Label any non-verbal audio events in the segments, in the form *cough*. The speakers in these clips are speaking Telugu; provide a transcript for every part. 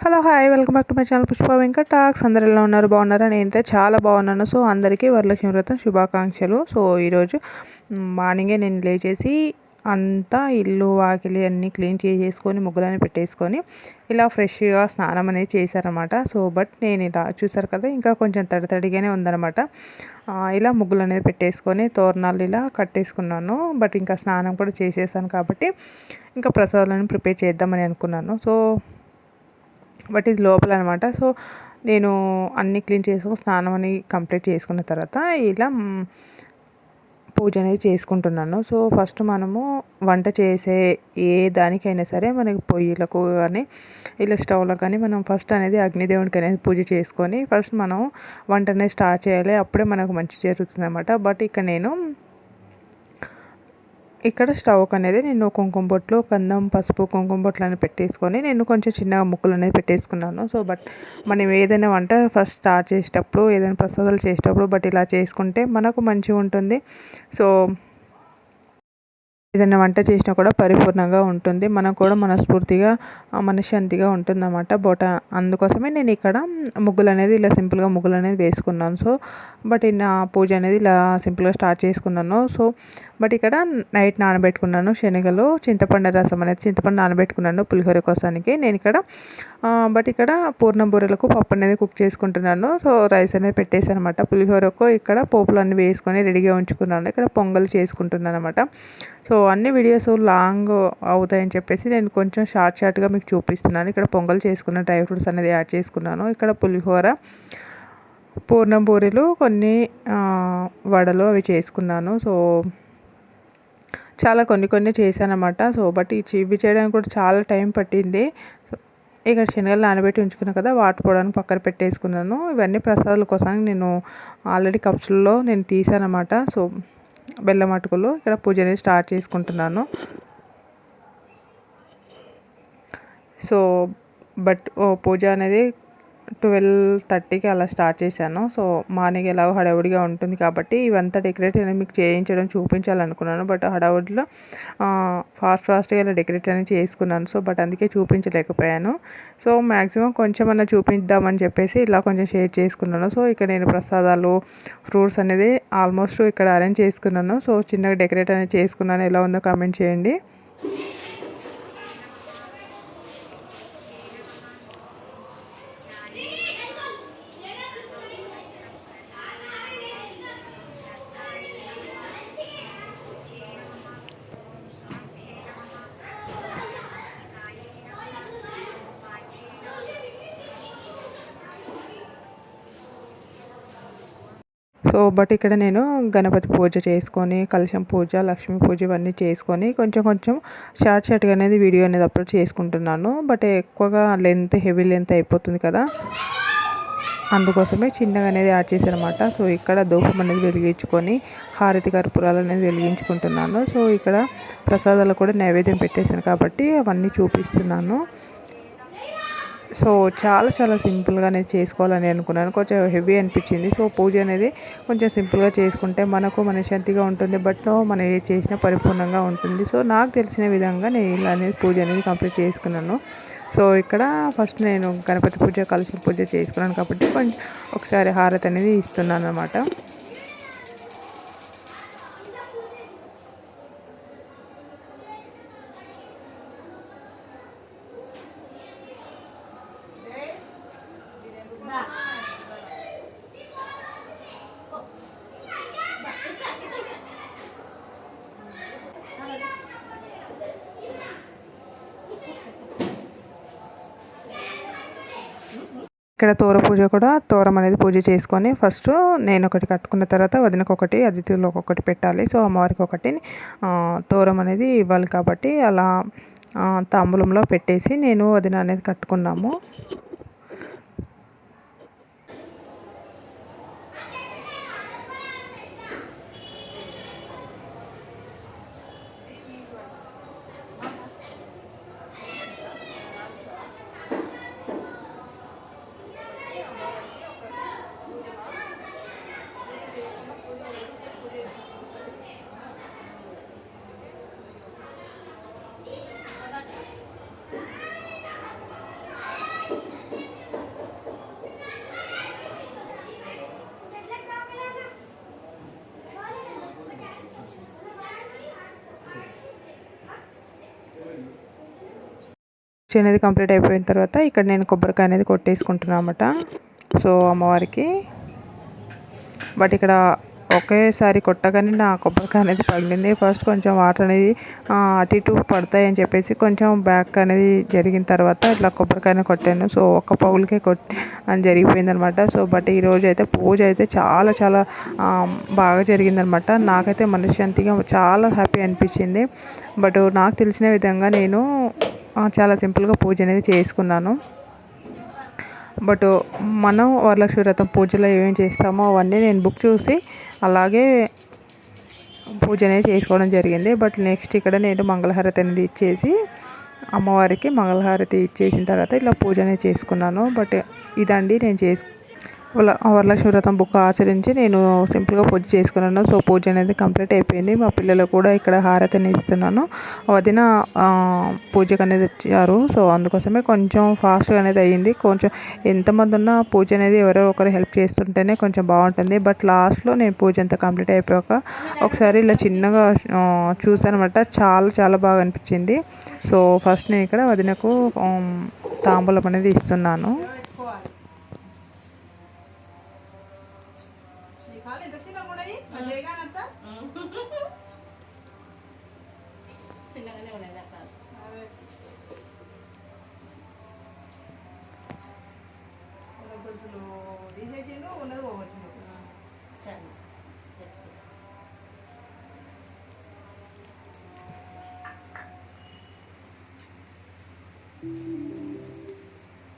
Hello hi welcome back to my channel Pushpa Venkat talks. అందరు ఎలా ఉన్నారు? బాగున్నారా? నేనైతే చాలా బాగున్నాను. సో అందరికీ వరలక్ష్మి వ్రతం శుభాకాంక్షలు. సో ఈరోజు మార్నింగే నేను లేచేసి అంతా ఇల్లు వాకిలి అన్నీ క్లీన్ చేసేసుకొని ముగ్గులని పెట్టేసుకొని ఇలా ఫ్రెష్గా స్నానం అనేది చేశారనమాట సో బట్ నేను ఇలా చూసారు కదా ఇంకా కొంచెం తడి తడిగానే ఉందనమాట ఇలా ముగ్గులు అనేది పెట్టేసుకొని తోరణాలు ఇలా కట్టేసుకున్నాను. బట్ ఇంకా స్నానం కూడా చేసేసాను కాబట్టి ఇంకా ప్రసాదాలను ప్రిపేర్ చేద్దామని అనుకున్నాను. సో బట్ ఇది లోపల అనమాట సో నేను అన్నీ క్లీన్ చేసుకుని స్నానం అని కంప్లీట్ చేసుకున్న తర్వాత ఇలా పూజ అనేది చేసుకుంటున్నాను. సో ఫస్ట్ మనము వంట చేసే ఏ దానికైనా సరే మనకి పొయ్యిలకు కానీ ఇలా స్టవ్లకు కానీ మనం ఫస్ట్ అనేది అగ్నిదేవునికి అనేది పూజ చేసుకొని ఫస్ట్ మనం వంట అనేది స్టార్ట్ చేయాలి. అప్పుడే మనకు మంచి జరుగుతుంది అనమాట బట్ ఇక్కడ నేను ఇక్కడ స్టవ్ అనేది నేను కుంకుమ బొట్లు కందం పసుపు కుంకుమ బొట్లు అని పెట్టేసుకొని నేను కొంచెం చిన్నగా ముక్కలు అనేది పెట్టేసుకున్నాను. సో బట్ మనం ఏదైనా వంట ఫస్ట్ స్టార్ట్ చేసేటప్పుడు ఏదైనా ప్రసాదాలు చేసేటప్పుడు బట్ ఇలా చేసుకుంటే మనకు మంచిగా ఉంటుంది. సో ఏదైనా వంట చేసినా కూడా పరిపూర్ణంగా ఉంటుంది. మనకు కూడా మనస్ఫూర్తిగా మనశ్శాంతిగా ఉంటుందన్నమాట బోట. అందుకోసమే నేను ఇక్కడ ముగ్గులు అనేది ఇలా సింపుల్గా ముగ్గులు అనేది వేసుకున్నాను. సో బట్ నా పూజ అనేది ఇలా సింపుల్గా స్టార్ట్ చేసుకున్నాను. సో బట్ ఇక్కడ నైట్ నానబెట్టుకున్నాను శనగలు చింతపండు రసం అనేది చింతపండు నానబెట్టుకున్నాను పులిహోర కోసానికి. నేను ఇక్కడ బట్ ఇక్కడ పూర్ణం బూరెలకు పప్పు అనేది కుక్ చేసుకుంటున్నాను. సో రైస్ అనేది పెట్టేసాను అనమాట పులిహోరకు ఇక్కడ పోపులు అన్నీ వేసుకొని రెడీగా ఉంచుకున్నాను. ఇక్కడ పొంగల్ చేసుకుంటున్నాను అనమాట సో అన్ని వీడియోస్ లాంగ్ అవుతాయని చెప్పేసి నేను కొంచెం షార్ట్ షార్ట్గా మీకు చూపిస్తున్నాను. ఇక్కడ పొంగల్ చేసుకున్న డ్రై ఫ్రూట్స్ అనేది యాడ్ చేసుకున్నాను. ఇక్కడ పులిహోర పూర్ణం పూరీలు కొన్ని వడలు అవి చేసుకున్నాను. సో చాలా కొన్ని కొన్ని చేశానమాట సో బట్ ఈ ఇవి చేయడానికి కూడా చాలా టైం పట్టింది. ఇక్కడ శనగలు నానబెట్టి ఉంచుకున్నాను కదా వాటర్ పోవడానికి పక్కన పెట్టేసుకున్నాను. ఇవన్నీ ప్రసాదాల కోసం నేను ఆల్రెడీ కప్స్లో నేను తీసానమాట సో బెల్లం అటుకులు ఇక్కడ పూజ అనేది స్టార్ట్ చేసుకుంటున్నాను. సో బట్ పూజ అనేది ట్వెల్వ్ థర్టీకి అలా స్టార్ట్ చేశాను. సో మార్నింగ్ ఎలాగో హడావుడిగా ఉంటుంది కాబట్టి ఇవంతా డెకరేట్ అనేది మీకు చేయించడం చూపించాలనుకున్నాను. బట్ హడావుడిలో ఫాస్ట్ ఫాస్ట్గా ఇలా డెకరేట్ అనేది చేసుకున్నాను. సో బట్ అందుకే చూపించలేకపోయాను. సో మ్యాక్సిమం కొంచెం అన్న చూపిద్దామని చెప్పేసి ఇలా కొంచెం షేర్ చేసుకున్నాను. సో ఇక్కడ నేను ప్రసాదాలు ఫ్రూట్స్ అనేది ఆల్మోస్ట్ ఇక్కడ అరేంజ్ చేసుకున్నాను. సో చిన్నగా డెకరేట్ అనేది చేసుకున్నాను. ఎలా ఉందో కామెంట్ చేయండి. సో బట్ ఇక్కడ నేను గణపతి పూజ చేసుకొని కలశం పూజ లక్ష్మీ పూజ ఇవన్నీ చేసుకొని కొంచెం కొంచెం షార్ట్ షార్ట్గా అనేది వీడియో అనేది అప్లోడ్ చేసుకుంటున్నాను. బట్ ఎక్కువగా లెంత్ హెవీ లెంత్ అయిపోతుంది కదా. అందుకోసమే చిన్నగా అనేది యాడ్ చేశానమాట సో ఇక్కడ ధూపం అనేది వెలిగించుకొని హారతి కర్పూరాలు అనేది వెలిగించుకుంటున్నాను. సో ఇక్కడ ప్రసాదాలు కూడా నైవేద్యం పెట్టేశాను కాబట్టి అవన్నీ చూపిస్తున్నాను. సో చాలా చాలా సింపుల్గా అనేది చేసుకోవాలని అనుకున్నాను. కొంచెం హెవీ అనిపించింది. సో పూజ అనేది కొంచెం సింపుల్గా చేసుకుంటే మనకు మనశాంతిగా ఉంటుంది బట్ మనం ఏ చేసినా పరిపూర్ణంగా ఉంటుంది. సో నాకు తెలిసిన విధంగా నేను ఇలా అనేది పూజ అనేది కంప్లీట్ చేసుకున్నాను. సో ఇక్కడ ఫస్ట్ నేను గణపతి పూజ కలిసి పూజ చేసుకున్నాను కాబట్టి కొంచెం ఒకసారి హారతి అనేది ఇస్తున్నాను అనమాట ఇక్కడ తోర పూజ కూడా తోరం అనేది పూజ చేసుకొని ఫస్ట్ నేను ఒకటి కట్టుకున్న తర్వాత వదినకు ఒకటి అతిథులకు ఒకటి పెట్టాలి. సో అమ్మవారికి ఒకటి తోరం అనేది ఇవ్వాలి కాబట్టి అలా తాంబూలంలో పెట్టేసి నేను వదిన అనేది కట్టుకున్నాము. పూజ అనేది కంప్లీట్ అయిపోయిన తర్వాత ఇక్కడ నేను కొబ్బరికాయ అనేది కొట్టేసుకుంటున్నాను అన్నమాట. సో అమ్మవారికి. బట్ ఇక్కడ ఒకేసారి కొట్టగానే నా కొబ్బరికాయ అనేది పగిలింది. ఫస్ట్ కొంచెం వాటర్ అనేది అటు ఇటు పడతాయి అని చెప్పేసి కొంచెం బ్యాక్ అనేది జరిగిన తర్వాత ఇట్లా కొబ్బరికాయని కొట్టాను. సో ఒక్క పగులకే కొట్టి అని జరిగిపోయింది అనమాట సో బట్ ఈరోజు అయితే పూజ అయితే చాలా చాలా బాగా జరిగిందనమాట. నాకైతే మనశ్శాంతిగా చాలా హ్యాపీ అనిపించింది. బట్ నాకు తెలిసిన విధంగా నేను చాలా సింపుల్గా పూజ అనేది చేసుకున్నాను. బట్ మనం వరలక్ష్మి వ్రతం పూజలో ఏమేమి చేస్తామో అవన్నీ నేను బుక్ చూసి అలాగే పూజ అనేది చేసుకోవడం జరిగింది. బట్ నెక్స్ట్ ఇక్కడ నేను మంగళహారతి అనేది ఇచ్చేసి అమ్మవారికి మంగళహారతి ఇచ్చేసిన తర్వాత ఇలా పూజ అనేది చేసుకున్నాను. బట్ ఇదండి నేను చేసు వరలక్ష్మి వ్రతం బుక్ ఆచరించి నేను సింపుల్గా పూజ చేసుకున్నాను. సో పూజ అనేది కంప్లీట్ అయిపోయింది. మా పిల్లలు కూడా ఇక్కడ హారతిని ఇస్తున్నాను. వదిన పూజకు అనేది వచ్చారు. సో అందుకోసమే కొంచెం ఫాస్ట్గా అనేది అయ్యింది. కొంచెం ఎంతమంది ఉన్నా పూజ అనేది ఎవరో ఒకరు హెల్ప్ చేస్తుంటేనే కొంచెం బాగుంటుంది. బట్ లాస్ట్లో నేను పూజ అంతా కంప్లీట్ అయిపోయాక ఒకసారి ఇలా చిన్నగా చూసానమాట చాలా చాలా బాగా అనిపించింది. సో ఫస్ట్ నేను ఇక్కడ వదినకు తాంబూలం అనేది ఇస్తున్నాను. సరే.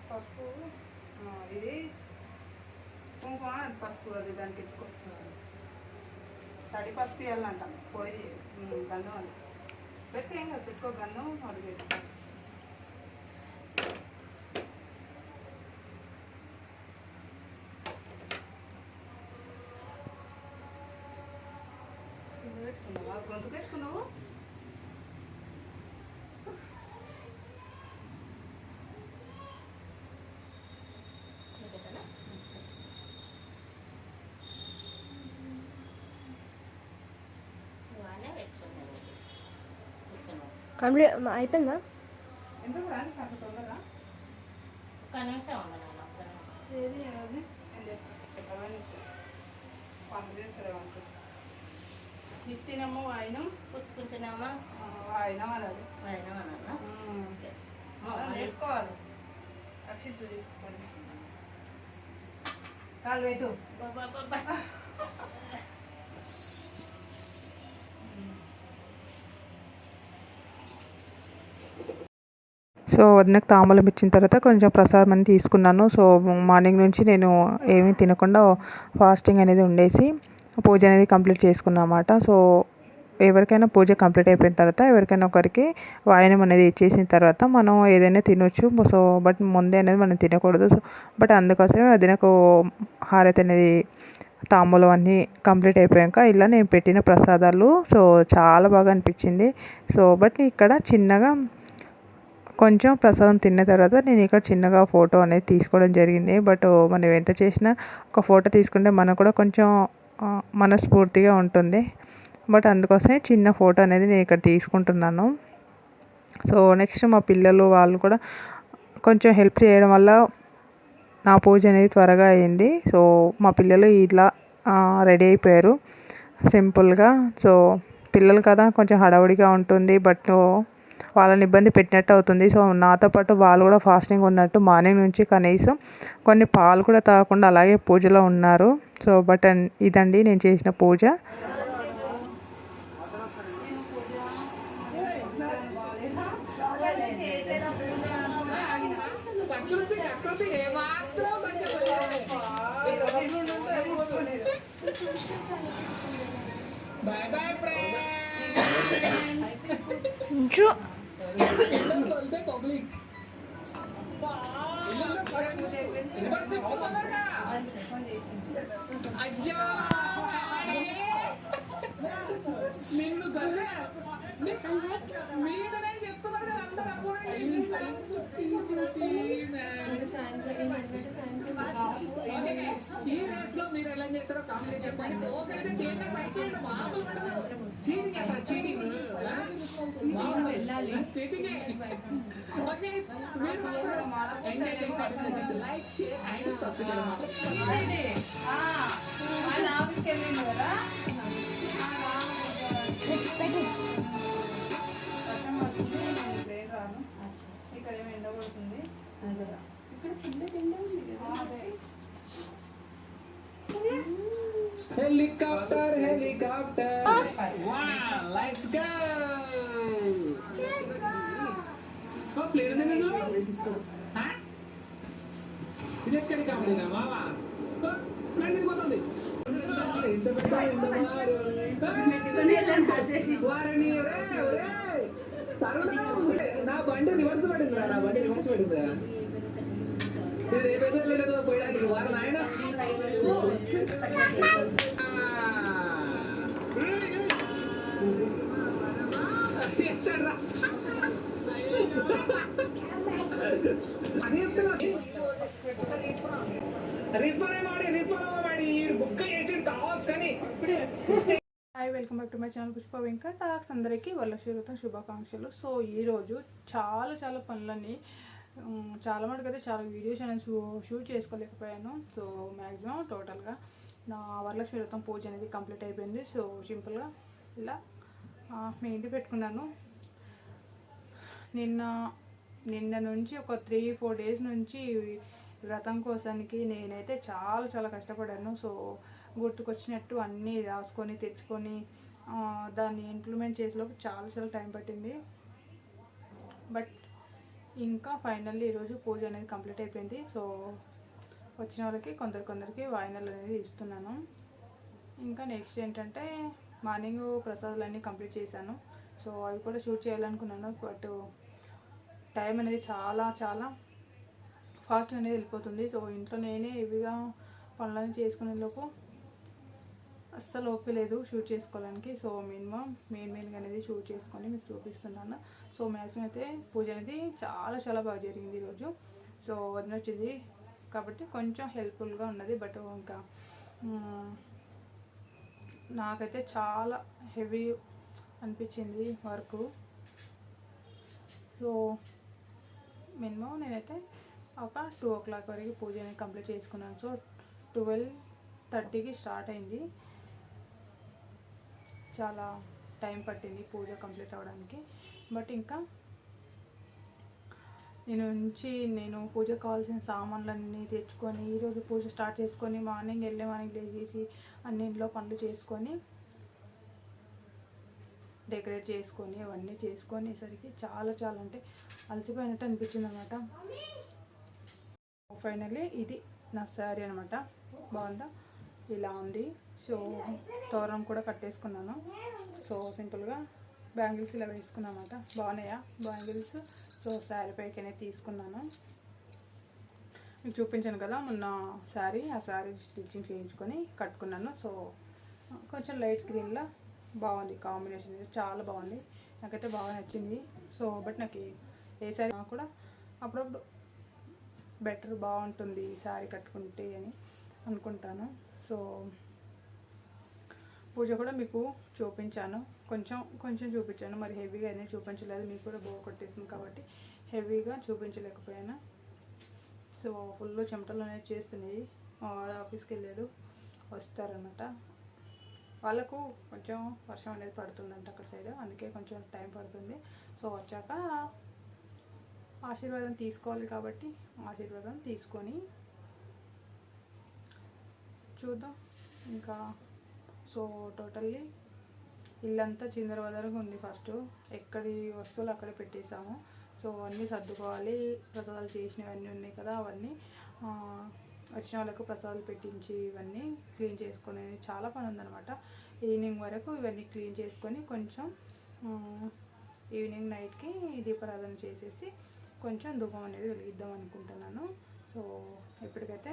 పసుపు ఇది కుంకుమ పసుపు అది దానికి పెట్టుకో తడి పసుపు ఇవ్వాలంట పొడి గన్ను అని పెట్టుకో ఏం కాదు పెట్టుకో గన్ను అది పెట్టుకో. గొంతు పెట్టుకున్నాను కంప్లీట్ అయిపోయిందా? ఎందుకు రాని కాస్త తొందరగా? ఒక్క నిమిషం ఉండను ఒకసారి ఏది అది ఇస్తేనేమో ఆయన పుచ్చుకుంటున్నామా? చేసుకోవాలి రక్షించు తీసుకోండి. కాలు పెట్టు. *laughs* సో వదినకు తాంబూలం ఇచ్చిన తర్వాత కొంచెం ప్రసాదం అని తీసుకున్నాను. సో మార్నింగ్ నుంచి నేను ఏమీ తినకుండా ఫాస్టింగ్ అనేది ఉండేసి పూజ అనేది కంప్లీట్ చేసుకున్నాను అన్నమాట సో ఎవరికైనా పూజ కంప్లీట్ అయిపోయిన తర్వాత ఎవరికైనా ఒకరికి వాయనం అనేది ఇచ్చేసిన తర్వాత మనం ఏదైనా తినొచ్చు. సో బట్ ముందే అనేది మనం తినకూడదు. సో బట్ అందుకోసమే అదినకు హారతి అనేది తాంబూలం అన్నీ కంప్లీట్ అయిపోయాక ఇలా నేను పెట్టిన ప్రసాదాలు. సో చాలా బాగా అనిపించింది. సో బట్ ఇక్కడ చిన్నగా కొంచెం ప్రసాదం తిన్న తర్వాత నేను ఇక్కడ చిన్నగా ఫోటో అనేది తీసుకోవడం జరిగింది. బట్ మనం ఎంత చేసినా ఒక ఫోటో తీసుకుంటే మనకు కూడా కొంచెం మనస్ఫూర్తిగా ఉంటుంది. బట్ అందుకోసమే చిన్న ఫోటో అనేది నేను ఇక్కడ తీసుకుంటున్నాను. సో నెక్స్ట్ మా పిల్లలు వాళ్ళు కూడా కొంచెం హెల్ప్ చేయడం వల్ల నా పూజ అనేది త్వరగా అయింది. సో మా పిల్లలు ఇలా రెడీ అయిపోయారు. సింపుల్గా. సో పిల్లలు కదా కొంచెం హడావుడిగా ఉంటుంది. బట్ వాళ్ళని ఇబ్బంది పెట్టినట్టు అవుతుంది. సో నాతో పాటు వాళ్ళు కూడా ఫాస్టింగ్ ఉన్నట్టు మార్నింగ్ నుంచి కనీసం కొన్ని పాలు కూడా తాగకుండా అలాగే పూజలో ఉన్నారు. సో బట్ అన్- ఇదండి నేను చేసిన పూజ. అయ్యా ఈ రేస్లో మీరు ఎలా చేస్తారో కామెంట్ చెప్పండి. పైకి మామూలు ఉండదు. చీటింగ్ అసలు చీటింగ్. మామూలు చీటింగే. ఓకే. మీరు మాత్రం ఎంజాయ్ చేసినట్టు లైక్ షేర్ అండ్ సబ్స్క్రైబ్ ఇక్కడ ఏమి ఎండ పడుతుంది హెలికాప్టర్ హెలికాప్టర్ వా లెట్స్ ఇది ఎక్కడికి కామెడీనా మావా ఓ, ప్లేన్ ఇది పోతుంది ఎంత పెద్ద ఎంత మారు. ఓ, వారిని, ఒరే, ఒరే. తరుణ్, నా బండి రివర్స్ పడిందిరా నా బండి రివర్స్ పడిందిరా నేను రేపైతే లేదో పోయడానికి వారు నాయన hi welcome back to my channel Pushpa Venkat talks అందరికీ వరలక్ష్మీవ్రతం శుభాకాంక్షలు. సో ఈరోజు చాలా చాలా పనులని ఉమ్, చాలా మటుకు అయితే చాలా వీడియోస్ అనేది షూ- షూట్ చేసుకోలేకపోయాను. సో మ్యాక్సిమం టోటల్గా నా వరలక్ష్మి వ్రతం పూజ అనేది కంప్లీట్ అయిపోయింది. సో సింపుల్గా ఇలా మెహందీ పెట్టుకున్నాను. నిన్న నిన్న నుంచి ఒక త్రీ ఫోర్ డేస్ నుంచి వ్రతం కోసానికి నేనైతే చాలా చాలా కష్టపడాను. సో గుర్తుకొచ్చినట్టు అన్నీ రాసుకొని తెచ్చుకొని దాన్ని ఇంప్లిమెంట్ చేసేలోపు చాలా చాలా టైం పట్టింది. బట్ ఇంకా ఫైనల్లీ ఈరోజు పూజ అనేది కంప్లీట్ అయిపోయింది. సో వచ్చిన వాళ్ళకి కొందరు కొందరికి వాయినలు అనేది ఇస్తున్నాను. ఇంకా నెక్స్ట్ ఏంటంటే మార్నింగ్ ప్రసాదాలన్నీ కంప్లీట్ చేశాను. సో అవి కూడా షూట్ చేయాలనుకున్నాను. బట్ టైం అనేది చాలా చాలా ఫాస్ట్ అనేది వెళ్ళిపోతుంది. సో ఇంట్లో నేనే ఇవిగా పనులన్నీ చేసుకునేందుకు అస్సలు ఓపిక లేదు షూట్ చేసుకోవడానికి. సో మినిమం మెయిన్ మెయిన్గా అనేది షూట్ చేసుకొని మీకు చూపిస్తున్నాను. సో మ్యాక్సిమం అయితే పూజ అనేది చాలా చాలా బాగా జరిగింది ఈరోజు సో వదిన వచ్చింది కాబట్టి కొంచెం హెల్ప్ఫుల్గా ఉన్నది. బట్ ఇంకా నాకైతే చాలా హెవీ అనిపించింది వర్క్ సో మినిమం నేనైతే ఒక టూ ఓ క్లాక్ వరకు పూజ అనేది కంప్లీట్ చేసుకున్నాను. సో ట్వెల్వ్ థర్టీకి స్టార్ట్ అయింది. చాలా టైం పట్టింది పూజ కంప్లీట్ అవ్వడానికి. బట్ ఇంకా నేను నుంచి నేను పూజ కావాల్సిన సామాన్లన్నీ తెచ్చుకొని ఈరోజు పూజ స్టార్ట్ చేసుకొని మార్నింగ్ వెళ్ళే మార్నింగ్ లేచేసి అన్నింటిలో పనులు చేసుకొని డెకరేట్ చేసుకొని అవన్నీ చేసుకొనేసరికి చాలా చాలా అంటే అలసిపోయినట్టు అనిపించింది అనమాట ఫైనల్లీ ఇది నా శారీ అనమాట బాగుందా? ఇలా ఉంది. సో తోరణం కూడా కట్టేసుకున్నాను. సో సింపుల్గా బ్యాంగిల్స్ ఇలా వేసుకున్నానమాట బాగున్నాయా? బ్యాంగిల్స్ సో శారీ పైకి అనేది తీసుకున్నాను. మీకు చూపించాను కదా మొన్న శారీ ఆ శారీ స్టిచ్చింగ్ చేయించుకొని కట్టుకున్నాను. సో కొంచెం లైట్ గ్రీన్లో బాగుంది కాంబినేషన్ చాలా బాగుంది. నాకైతే బాగా నచ్చింది. సో బట్ నాకు ఏ శారీ కూడా అప్పుడప్పుడు బెటర్ బాగుంటుంది ఈ శారీ కట్టుకుంటే అని అనుకుంటాను. సో పూజ కూడా మీకు చూపించాను. కొంచెం కొంచెం చూపించాను. మరి హెవీగా అనేది చూపించలేదు. మీకు కూడా బోర్ కొట్టేసింది కాబట్టి హెవీగా చూపించలేకపోయాను. సో ఫుల్ చెమటలు అనేవి చేస్తున్నాయి ఆఫీస్కి వెళ్ళారు. వస్తారనమాట వాళ్ళకు కొంచెం వర్షం అనేది పడుతుందంట అక్కడ సైడ్ అందుకే కొంచెం టైం పడుతుంది. సో వచ్చాక ఆశీర్వాదం తీసుకోవాలి కాబట్టి ఆశీర్వాదం తీసుకొని చూద్దాం. ఇంకా సో టోటల్లీ ఇల్లంతా చిందరవదరగా ఉంది ఫస్ట్. ఎక్కడి వస్తువులు అక్కడే పెట్టేసాము. సో అన్నీ సర్దుకోవాలి. ప్రసాదాలు చేసినవన్నీ ఉన్నాయి కదా అవన్నీ వచ్చిన వాళ్ళకు ప్రసాదాలు పెట్టించి ఇవన్నీ క్లీన్ చేసుకొని చాలా పని ఉందన్నమాట. ఈవినింగ్ వరకు ఇవన్నీ క్లీన్ చేసుకొని కొంచెం ఈవినింగ్ నైట్కి దీపారాధన చేసేసి కొంచెం ధూపం అనేది వెలిగిద్దాం అనుకుంటున్నాను. సో ఇప్పటికైతే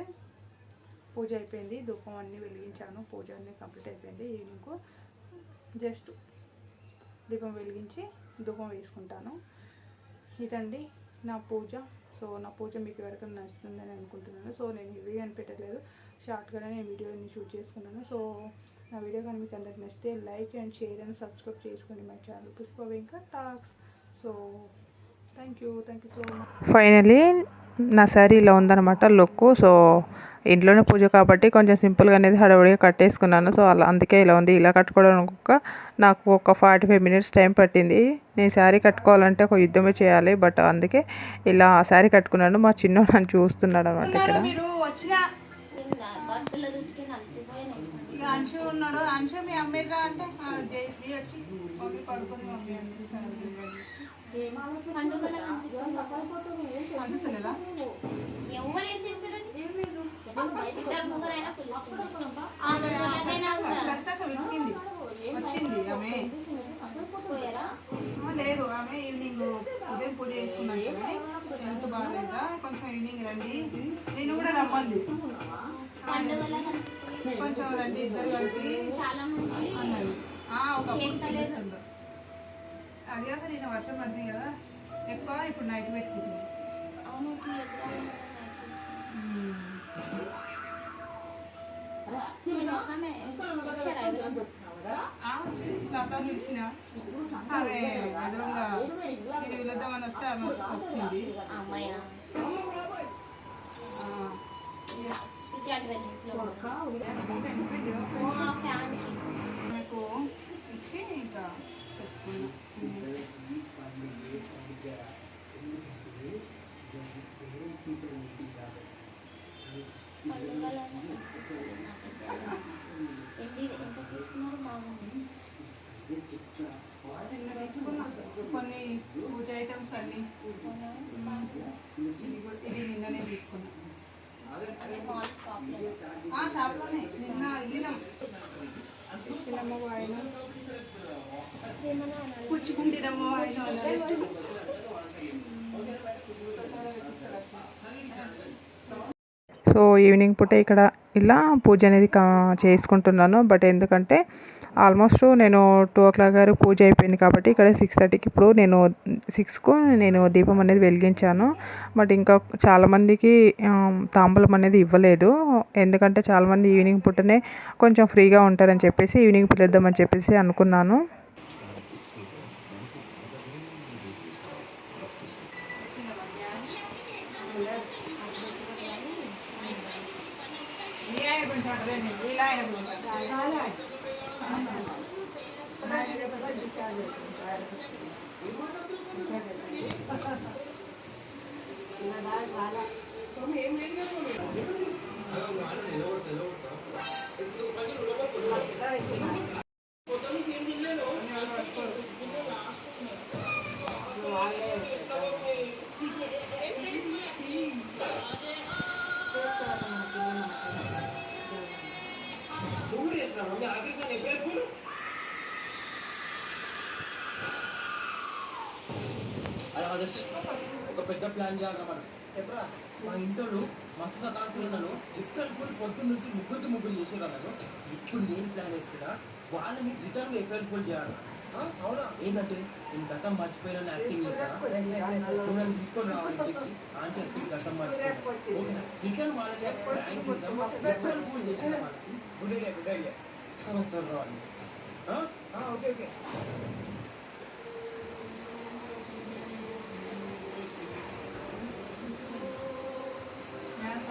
పూజ అయిపోయింది. ధూపం అన్నీ వెలిగించాను. పూజ అన్నీ కంప్లీట్ అయిపోయింది. ఈవినింగ్ జస్ట్ దీపం వెలిగించి ధూపం వేసుకుంటాను. ఇదండి నా పూజ. సో నా పూజ మీకు ఎవరికైనా నచ్చుతుందని అనుకుంటున్నాను. సో నేను హెవీ అని పెట్టలేదు షార్ట్గానే నేను వీడియోని షూట్ చేసుకున్నాను. సో నా వీడియో కానీ మీకు అందరికి నచ్చితే like and share and subscribe చేసుకోండి my channel. Pushpa Venkat talks. So finally నా శారీ ఇలా ఉందన్నమాట లుక్ సో ఇంట్లోనే పూజ కాబట్టి కొంచెం సింపుల్గా అనేది హడావుడిగా కట్టేసుకున్నాను. సో అలా అందుకే ఇలా ఉంది. ఇలా కట్టుకోవడం ఒక నాకు ఒక ఫార్టీ ఫైవ్ మినిట్స్ టైం పట్టింది. నేను శారీ కట్టుకోవాలంటే ఒక యుద్ధమే చేయాలి. బట్ అందుకే ఇలా శారీ కట్టుకున్నాను. మా చిన్న నన్ను చూస్తున్నాడు అనమాట ఇక్కడ. ఉన్నాడు. అంటే వచ్చి మమ్మీ పడుకుంది మమ్మీ అంటే పండుగలా కనిపిస్తుంది అనిపిస్తలేదా ఎవరు చేశారని? ఇద్దరు ముగ్గురైనా వచ్చింది. వచ్చింది ఆమె. లేదు. ఆమె ఈవినింగ్ ఉదయం పూజ చేసుకున్నాను కానీ హెల్త్ బాగాలేదా? కొంచెం ఈవినింగ్ రండి. నేను కూడా రమ్మంది. కొంచెం రండి ఇద్దరు కలిసి చాలా మంది అన్నది ఆ, కాక నేను వర్షం పడింది కదా ఎక్కువ ఇప్పుడు నైట్ పెట్టుకుంటుంది. లతాను ఇచ్చిన. ఆమె ఎదురుగా నేను వెళ్దామని వస్తే ఆమె వచ్చి వచ్చింది ఆ అమ్మాయా ఆ, శృతి అటు వెళ్ళి ఇంట్లో ఓ, ఆ ఫ్యాన్కి ఆమెకు ఇచ్చి ఇంకా పెట్టుకున్నా పండుగలాగా కనిపిస్తుంది నాకు తెలియదు. ఎన్ని ఎంత తీసుకున్నారు బాగుంది నిన్న తీసుకున్నా కొన్ని పూజ ఐటమ్స్ అన్ని ఇది కూడా- ఇది నిన్ననే తీసుకున్నా అదే మాల్ షాప్లో ఆ షాప్లోనే నిన్న వెళ్ళినాం చిన్నమ్మ వాయిన ఏమన్నా అనాలి పుచ్చుకుంటినమ్మ వాయిన అన్నది. సో ఈవినింగ్ పూట ఇక్కడ ఇలా పూజ అనేది చేసుకుంటున్నాను. బట్ ఎందుకంటే ఆల్మోస్ట్ నేను టూ ఓ క్లాక్ గారు పూజ అయిపోయింది కాబట్టి ఇక్కడ సిక్స్ థర్టీకి ఇప్పుడు నేను సిక్స్కు నేను దీపం అనేది వెలిగించాను. బట్ ఇంకా చాలామందికి తాంబూలం అనేది ఇవ్వలేదు. ఎందుకంటే చాలామంది ఈవినింగ్ పూటనే కొంచెం ఫ్రీగా ఉంటారని చెప్పేసి ఈవినింగ్ పిలుద్దామని చెప్పేసి అనుకున్నాను ఈ ఆయన కొంచెం అట్లనే, వీళ్ళ ఆయన కొంచెం. అది ఆదర్శ్ ఒక పెద్ద ప్లాన్ చేయాలన్నమాట చెప్పరా? మా ఇంట్లో మస్తు సతాకులు ఎక్కడ కూడా పొద్దున్న నుంచి ముగ్గురికి ముగ్గురు చేసేవారు అన్నారు ఇప్పుడు నేను ప్లాన్ వేస్తున్నా వాళ్ళని రిటర్న్ ఏప్రిల్ ఫుల్ చేయాలి? అవునా? ఏంటంటే నేను గతం మర్చిపోయిన యాక్టింగ్ చేస్తాను తీసుకొని రావాలని చెప్పి ఆంటీ యాక్టింగ్ గతం మర్చిపోయినా. రిటర్న్ వాళ్ళకి ఏప్రిల్ ఫుల్ చేసిన good idea good idea okay okay.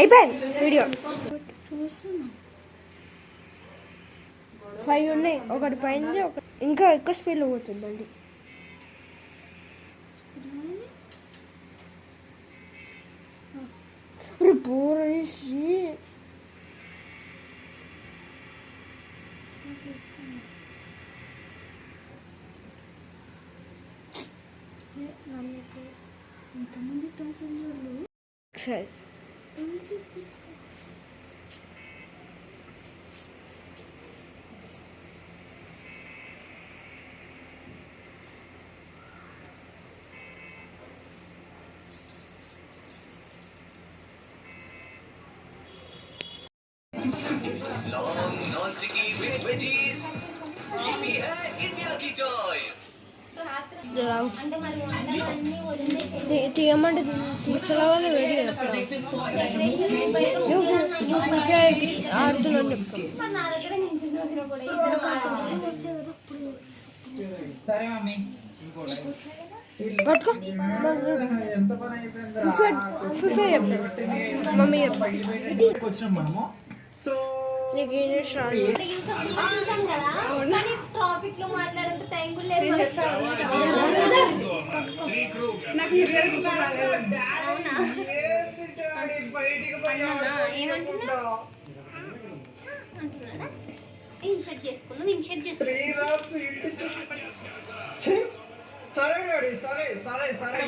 అయిపోయింది. వీడియో. ఫైవ్ ఉన్నాయి. ఒకటి పైన ఒక ఇంకా ఎక్కువ స్పీడ్లో పోతుంది బండి బోర్ వేసి ఎంతమంది ప్యాసింజర్లు సరే. Long, non-sticky veggies. తీయమంటే తీసుకురావాలి వేడి ఆడుతున్నాను పట్టుకో. ఎంత పని అయిపోయిందిరా? ఫిఫ్టీ చెప్తాను మమ్మీ నీకు ఏం యూట్యూబ్లో మాట్లాడేంత టైం కూడా లేదు చేసుకున్నాం చేసుకున్నాం సరే సరే సరే సరే.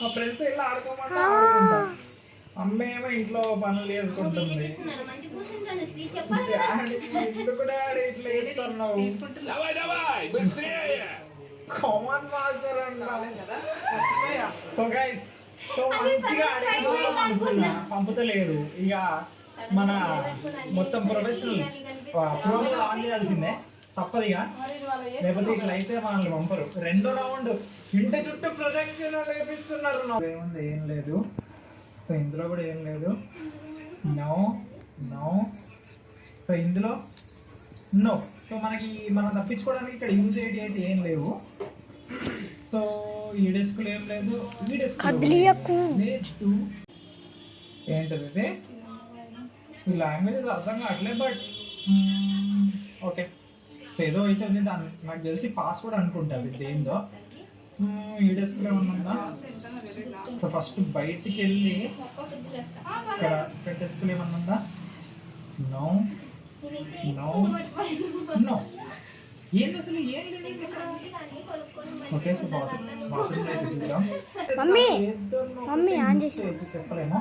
మా ఇలా ఆడుకోమంటే? ఆడుకుంటా అమ్మ ఏమో ఇంట్లో పనులు కదా డాడీ, ఎందుకు డాడీ ఇట్లా చేస్తున్నావు కామన్ మాస్టర్ అంట సో గైస్ సో మంచిగా అనుకున్నా. పంపుతలేడు ఇక మన మొత్తం ప్రొఫెషనల్ ప్రోగ్రామ్ ఆన్ చేయాల్సిందే. తప్పదిగా. లేకపోతే ఇట్లా అయితే మనల్ని పంపరు. రెండో రౌండ్. ఇంటి చుట్టూ ప్రొజెక్షన్ లేపిస్తున్నారు. నాకు. ఏముంది ఏం లేదు. సో ఇందులో కూడా ఏం లేదు. No no. సో ఇందులో నో. సో మనకి మనం తప్పించుకోవడానికి ఇక్కడ యూజ్ అయ్యేటి అయితే ఏం లేవు. సో ఈ డెస్క్లో ఏం లేదు. ఈ డెస్క్. లేదు. ఏంటది ఇది? ఈ లాంగ్వేజ్ అర్థం కావట్లేదు బట్ ఓకే ఏదో అయితే ఉంది దాన్ని నాకు తెలిసి పాస్వర్డ్ అనుకుంటా అది దేందో సో ఫస్ట్ బయటికి వెళ్ళి ఇక్కడ ఉందా నో. నో. నో. ఏంది అసలు? ఏం లేదు ఓకే సో బాత్రూమ్ అయితే చూద్దాం. మమ్మీ, మమ్మీ, ఆన్ చేసి. చెప్పలేము?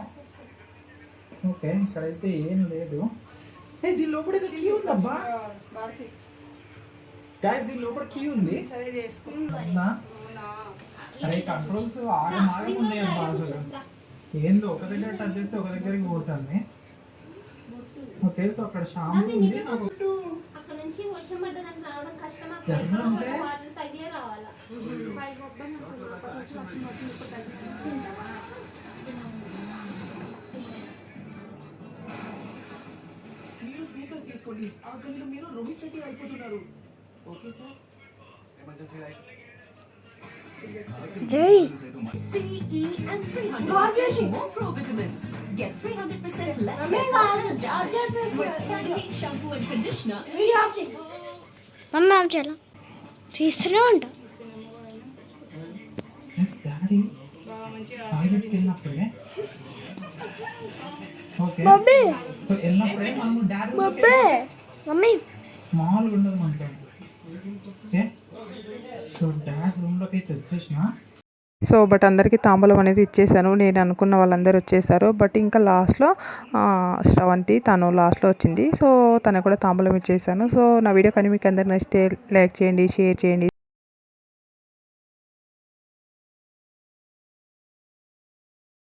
ఓకే ఇక్కడైతే ఏం లేదు. ఏ దీని లోపల ఏదో కీ ఉందబ్బా. గాయస్ దీని లోపల కీ ఉంది. సరే చేసుకో ఉందా? అరే కంట్రోల్స్ ఆగం ఆగం ఉన్నాయి అబ్బా అసలు. ఏందో ఒక దగ్గర టచ్ చేస్తే ఒక దగ్గరికి పోతుంది ఓకే సో అక్కడ షాంపూ ఉంది నాకు అక్కడ నుంచి వర్షం పడ్డదని రావడం కష్టం ఎర్ర ఉంటే? వాటర్ తగిలే రావాలా? మీరు స్పీకర్స్ తీసుకోండి. ఆ గదిలో మీరు రోహిత్ శెట్టి అయిపోతున్నారు. ఓకే సార్ జై CE and 300% more pro vitamins. Get 300% less hair damage with Pantene shampoo and conditioner. Mummy off చేయాల తీస్తూనే ఉంటా ఓకే బబ్బీ బబ్బీ మమ్మీ మామూలుగా ఉండదు మనకి సో బట్ అందరికీ తాంబూలం అనేది ఇచ్చేసాను నేను అనుకున్న వాళ్ళందరూ వచ్చేసారు బట్ ఇంకా లాస్ట్లో శ్రవంతి తను లాస్ట్లో వచ్చింది. సో తనకు కూడా తాంబూలం ఇచ్చేసాను సో నా వీడియో కానీ మీకు అందరికి నచ్చితే లైక్ చేయండి షేర్ చేయండి.